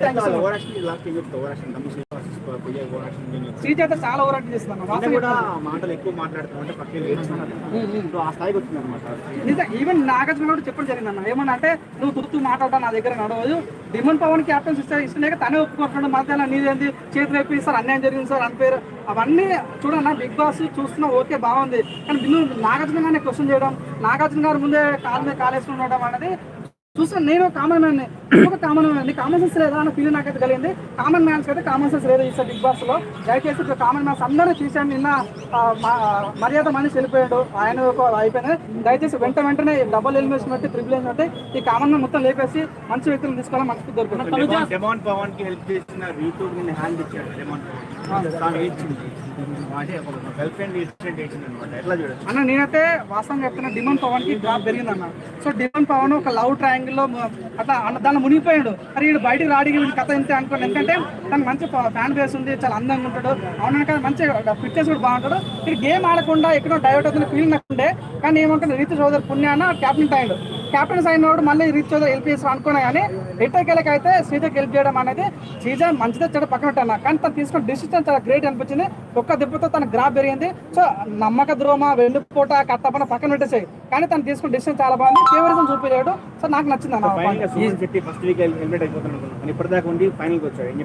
Thank you so much overaction last ఏం చెప్తావు overaction తమ్ముడు శ్రీనివాస్ పోయే ఓవరాక్షన్ నేను శ్రీజ అయితే చాలా ఓవర్ యాక్ట్ చేస్తున్నాను కూడా. మాటలు ఎక్కువ మాట్లాడుతున్నాం అంటే పక్కన లేచున్నాను సో ఆ స్థాయికి వచ్చింది అనమాట నిజం. ఈవెన్ నాగార్జున కూడా చెప్పడం జరిగింది అన్న. ఏమన్నా అంటే నువ్వు తుర్తు మాట్లాడటం నా దగ్గర నడవదు. డిమన్ పవన్ క్యాప్టెన్స్ ఇస్తే ఇష్టలేక తనే ఒప్పుకుంటున్నాడు. మధ్యాహ్నం నీదేంది? చేతులు అయిపోయి సార్ అన్యాయం జరిగింది సార్. అనిపేరు అవన్నీ చూడన్న బిగ్ బాస్ చూస్తున్నా ఓకే బాగుంది. కానీ నువ్వు నాగార్జున గారిని క్వశ్చన్ చేయడం నాగార్జున గారి ముందే కాలు మీద కాలేసుకుని ఉండడం అనేది చూసాను నేను కామన్ మ్యాన్ ఒక కామన్ మ్యాన్ కామన్ సెన్స్ లేదా అన్న ఫీల్ నాకైతే కలిగింది. కామన్ మ్యాన్స్ అయితే కామన్ సెన్స్ లేదు ఈసారి బిగ్ బాస్లో. దయచేసి ఇప్పుడు కామన్ మ్యాన్స్ అందరూ తీసాను నిన్న మర్యాద మనిషి వెళ్ళిపోయాడు. ఆయన ఒక అయిపోయింది దయచేసి వెంట వెంటనే డబుల్ ఎలిమినేషన్ బట్టి ట్రిపుల్ ఎలిమినేషన్ బట్టి ఈ కామన్ మ్యాన్ మొత్తం లేపేసి మంచి వ్యక్తులు తీసుకోవాలి మంచి దొరుకుతుంది అన్న నేనైతే వాస్తవంగా చెప్తున్నా డిమాండ్ పవన్కి డ్రాప్ పెరిగింది అన్న సో డిమాండ్ పవన్ ఒక లవ్ ట్రయాంగిల్లో అట్లా అన్న దానిలో మునిగిపోయాడు. అరే వీడు బయటికి రాడికి వీడి కథ ఇంతే అనుకోండి. ఎందుకంటే తనకు మంచి ఫ్యాన్ బేస్ ఉంది చాలా అందంగా ఉంటాడు. అవును కదా మంచి ఫిట్నెస్ కూడా బాగుంటాడు. ఇక్కడ గేమ్ ఆడకుండా ఎక్కడో డైవర్ట్ అవుతున్న ఫీల్ నాకుండే కానీ ఏమంటుంది రీతు చౌదరి పుణ్యాన క్యాప్టెన్ అయ్యాడు. క్యాప్టెన్స్ అయిన వాడు మళ్ళీ రీతు చౌదరి హెల్ప్ చేసి అనుకున్నా కానీ ఎట్టకేలకి అయితే శ్రీజకి హెల్ప్ చేయడం అనేది శ్రీజ మంచిదే చెడు పక్కన పెట్టాను కానీ తను తీసుకున్న డిసిషన్ చాలా గ్రేట్ అనిపించింది. ఒక్క దెబ్బతో తన గ్రాఫ్ పెరిగింది. సో నమ్మక ద్రోమ వెండిపోట కట్టపన పక్కన పెట్టేసాయి. కానీ తను తీసుకున్న డిసిషన్ చాలా బాగుంది. ఫేవరిజం చూపించాడు. సో నాకు నచ్చింది అన్న ఫస్ట్ వీక్ హెల్మెట్ అయిపోతాను ఇప్పటిదాకా ఉండి వచ్చాడు. ఏం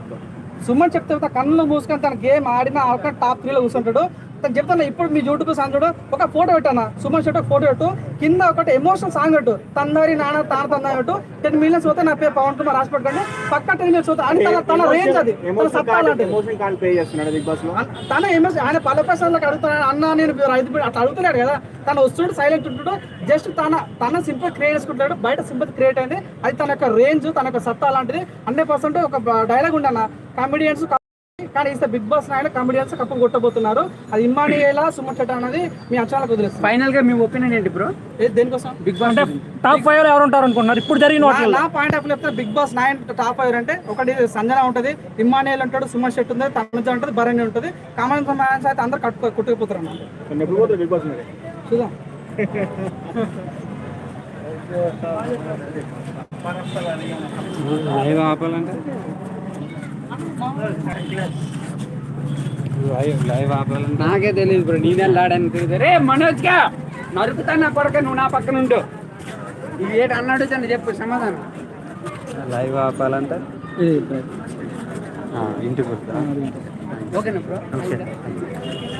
సుమన్ చెప్తే కళ్ళు మూసుకొని తన గేమ్ ఆడిన టాప్ త్రీలో కూర్చుంటాడు. తను చెప్తాను ఇప్పుడు మీ యూట్యూబ్ సాంగ్ చూడు ఒక ఫోటో పెట్టాను సుమన్ షెట్టి ఒక ఫోటో పెట్టు కింద ఒకటి ఎమోషనల్ సాంగ్ పెట్టు తందారి నాన్న తాన తందా పెట్టు టెన్ మిలియన్స్ పోతే నా పేరు పవన్ కుమార్ రాసి పెట్టుకోండి పక్క టెన్ మిలియన్స్ పోతే తన తన రేంజ్ అది తన ఎమోషన్ తన ఆయన పలు ప్రశ్నలకు అడుగుతున్నాడు అన్న నేను రైతు అట్లా అడుగుతున్నాడు కదా తను వస్తుంటే సైలెంట్ ఉంటుడు జస్ట్ తన తన సింపుల్ క్రియేట్ చేసుకుంటాడు బయట సింపుల్ క్రియేట్ అయింది అది తన యొక్క రేంజ్ తన యొక్క సత్తా లాంటిది హండ్రెడ్ పర్సెంట్ ఒక డైలాగ్ ఉండన్న కామెడియన్స్ కానీ ఇస్తే బిగ్ బాస్ నాయన కామెడియన్స్ కప్పు కొట్టబోతున్నారు. అది ఇమ్మానియేలా సుమన్ చెట్ట అనేది మీ అంచనాలకు వదిలేస్తాం. ఫైనల్గా మీ ఒపీనియన్ ఏంటి బ్రో ఏ దేనికోసం? బిగ్ బాస్ టాప్ ఫైవ్లో ఎవరు ఉంటారు అనుకుంటున్నారు? ఇప్పుడు జరిగిన నా- పాయింట్ ఆఫ్ చెప్తే Bigg Boss nine top five అంటే ఒకటి సంజన ఉంటది ఇమ్మానియల్ ఉంటాడు సుమన్ శెట్టి ఉంది తనుజ ఉంటుంది భరణి ఉంటుంది. కామన్ మ్యాన్స్ అయితే అందరు కట్టుకో కుట్టుకుపోతారు అన్నమాట బిగ్ బాస్ చూద్దాం. లైవ్ ఆపాలంటే? నాకే తెలియదు బ్రో నేనే లాడని తెలియదు రే మనోజ్గా నరుకుతా నా కొరక నువ్వు నా పక్కన ఉండు. ఇది ఏంటి అన్నాడు అని చెప్పు సమాధానం. లైవ్ ఆపాలంటే? ఇంటికి వస్తా. ఓకేనా బ్రో?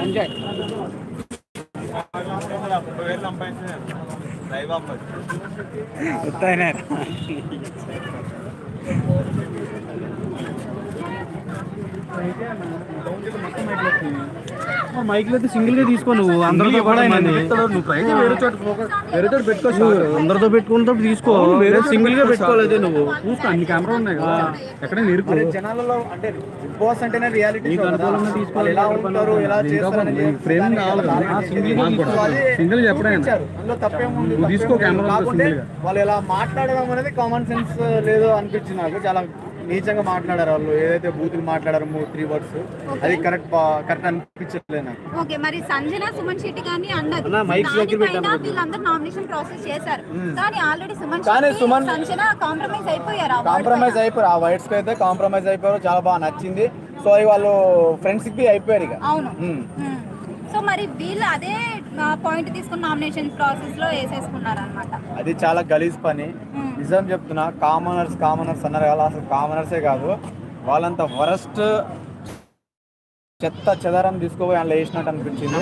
ఎంజాయ్ వస్తాయినా? మైక్ అయితే సింగిల్గా తీసుకో నువ్వు. అందరితో నువ్వు ప్రైజ్ వేరే చోట ఫోకస్ వేరే చోట పెట్టుకో అందరితో పెట్టుకున్నప్పుడు తీసుకో. వేరే సింగిల్గా పెట్టుకోలేదు నువ్వు. చూసుకో అన్ని కెమెరా ఉన్నాయి కదా. ఎక్కడ నిరుకు మరి జనాలలో అంటే బాస్ అంటేనే రియాలిటీ నీకు అనుకూలంగా తీసుకోవాలి ఎలా ఉంటారు ఎలా చేస్తారు ఫ్రేమ్ కావాలి. Single single. అందులో తప్పేముంది తీసుకో. కెమెరా కాకుంటే సింగిల్గా. వాళ్ళు ఎలా మాట్లాడడం అనేది కామన్ సెన్స్ లేదు అనిపించింది నాకు. చాలా నీచంగా మాట్లాడారు వాళ్ళు. ఏదైతే బూతులు మాట్లాడారు త్రీ వర్డ్స్ అది కరెక్ట్ కరెక్ట్ అనిపించలేదు నాకు. ఓకే మరి సంజన సుమన్ శెట్టి గారిని అన్నది అన్న, మైక్ దగ్గర దానిపైన వీళ్ళందరూ నామినేషన్ ప్రాసెస్ చేశారు. కానీ ఆల్రెడీ సుమన్ కానీ సుమన్- సంజన కాంప్రమైజ్ అయిపోయారు కాంప్రమైజ్. అయిపోయారు. ఆ వైట్స్కి అయితే కాంప్రమైజ్ అయిపోయారు. చాలా బాగా నచ్చింది. సో అవి వాళ్ళు ఫ్రెండ్స్కి అయిపోయారు ఇక. అవును. మ్మ్. మ్మ్. సో మరి వీళ్ళు అదే పాయింట్ తీసుకుని నామినేషన్ ప్రాసెస్లో వేసేసుకున్నారు అనమాట అది చాలా గలీజ్ పని. నిజం చెప్తున్నా కామనర్స్ కామనర్స్ అన్నారు కదా అసలు కామనర్సే కాదు. వాళ్ళంత వరస్ట్ చెత్త చెదారం తీసుకుపోయి అందులో వేసినట్టు అనిపించింది.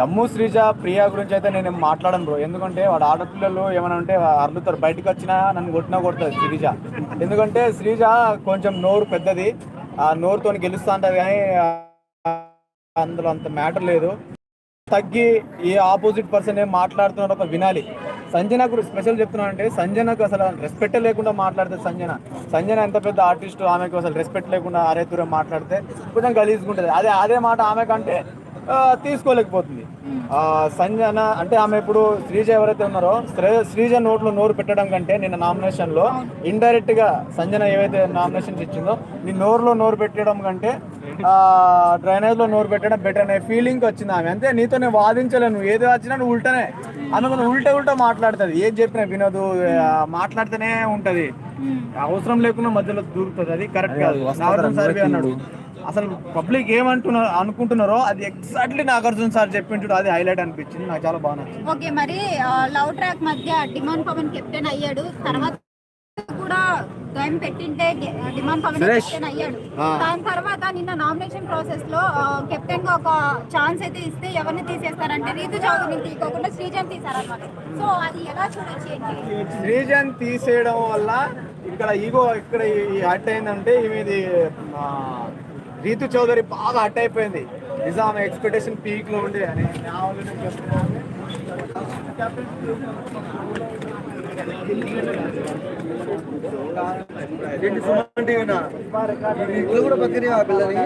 దమ్ము శ్రీజ ప్రియా గురించి అయితే నేను మాట్లాడను బ్రో. ఎందుకంటే వాడు ఆడపిల్లలు ఏమైనా ఉంటే అర్లుతారు. బయటకు వచ్చినా నన్ను కొట్టినా కొడుతుంది శ్రీజ. ఎందుకంటే శ్రీజ కొంచెం నోరు పెద్దది. ఆ నోరుతో గెలుస్తా అంటారు కానీ అందులో అంత మ్యాటర్ లేదు. తగ్గి ఏ ఆపోజిట్ పర్సన్ ఏం మాట్లాడుతున్నారో ఒక వినాలి. సంజనకు స్పెషల్ చెప్తున్నాను అంటే సంజనకు అసలు రెస్పెక్ట్ లేకుండా మాట్లాడితే సంజన. సంజన ఎంత పెద్ద ఆర్టిస్ట్ ఆమెకు అసలు రెస్పెక్ట్ లేకుండా అరే దూరం మాట్లాడితే కొంచెం గలీజ్గా ఉంటుంది. అదే అదే మాట ఆమె కంటే తీసుకోలేకపోతుంది. ఆ, సంజన అంటే ఆమె ఇప్పుడు శ్రీజ ఎవరైతే ఉన్నారో శ్రీ- శ్రీజ నోట్లో నోరు పెట్టడం కంటే నిన్న నామినేషన్లో ఇండైరెక్ట్గా సంజన ఏవైతే నామినేషన్స్ ఇచ్చిందో నీ నోరులో నోరు పెట్టడం కంటే డ్రైనేజ్లో నోరు పెట్టడం బెటర్ అనే ఫీలింగ్ వచ్చింది ఆమె. అంతే నీతో నేను వాదించలేను నువ్వు. ఏది వచ్చినా నువ్వు ఉల్టనే. అందుకని ఉల్టా ఉల్టా మాట్లాడుతుంది. ఏది చెప్పినా వినదు మాట్లాడుతూనే ఉంటది. అవసరం లేకుండా మధ్యలో దూరుతుంది. అది కరెక్ట్ కాదు. సార్ అన్నాడు. అసలు పబ్లిక్ ఏమంటున్నారు అనుకుంటున్నారో అది ఎగ్జాక్ట్లీ నాగార్జున సార్ చెప్పింటాడు అది హైలైట్ అనిపించింది నాకు చాలా బాగా నచ్చింది. ఓకే మరి లవ్ ట్రాక్ మధ్య డిమాండ్ పవన్ కెప్టెన్ అయ్యాడు తర్వాత కూడా టైం పెట్టింటే డిమాండ్ పవన్ కెప్టెన్ అయ్యాడు. దాని తర్వాత నిన్న నామినేషన్ ప్రాసెస్లో కెప్టెన్గా ఒక ఛాన్స్ అయితే ఇస్తే ఎవరిని తీసేస్తారంటే రీతు చౌదరిని తీసుకోకుండా శ్రీజన్ తీసారన్నమాట సో అది ఎలా చూడొచ్చు ఏంటి? శ్రీజన్ తీసేయడం వల్ల ఇక్కడ ఈగో ఇక్కడ ఈ హట్ అయిందంటే ఆ, రీతు చౌదరి బాగా హట్ అయిపోయింది. నిజాం ఎక్స్పెక్టేషన్ పీక్లో ఉండే అని నా చెప్తున్నాను. కూడా బతిరి ఆ పిల్లని.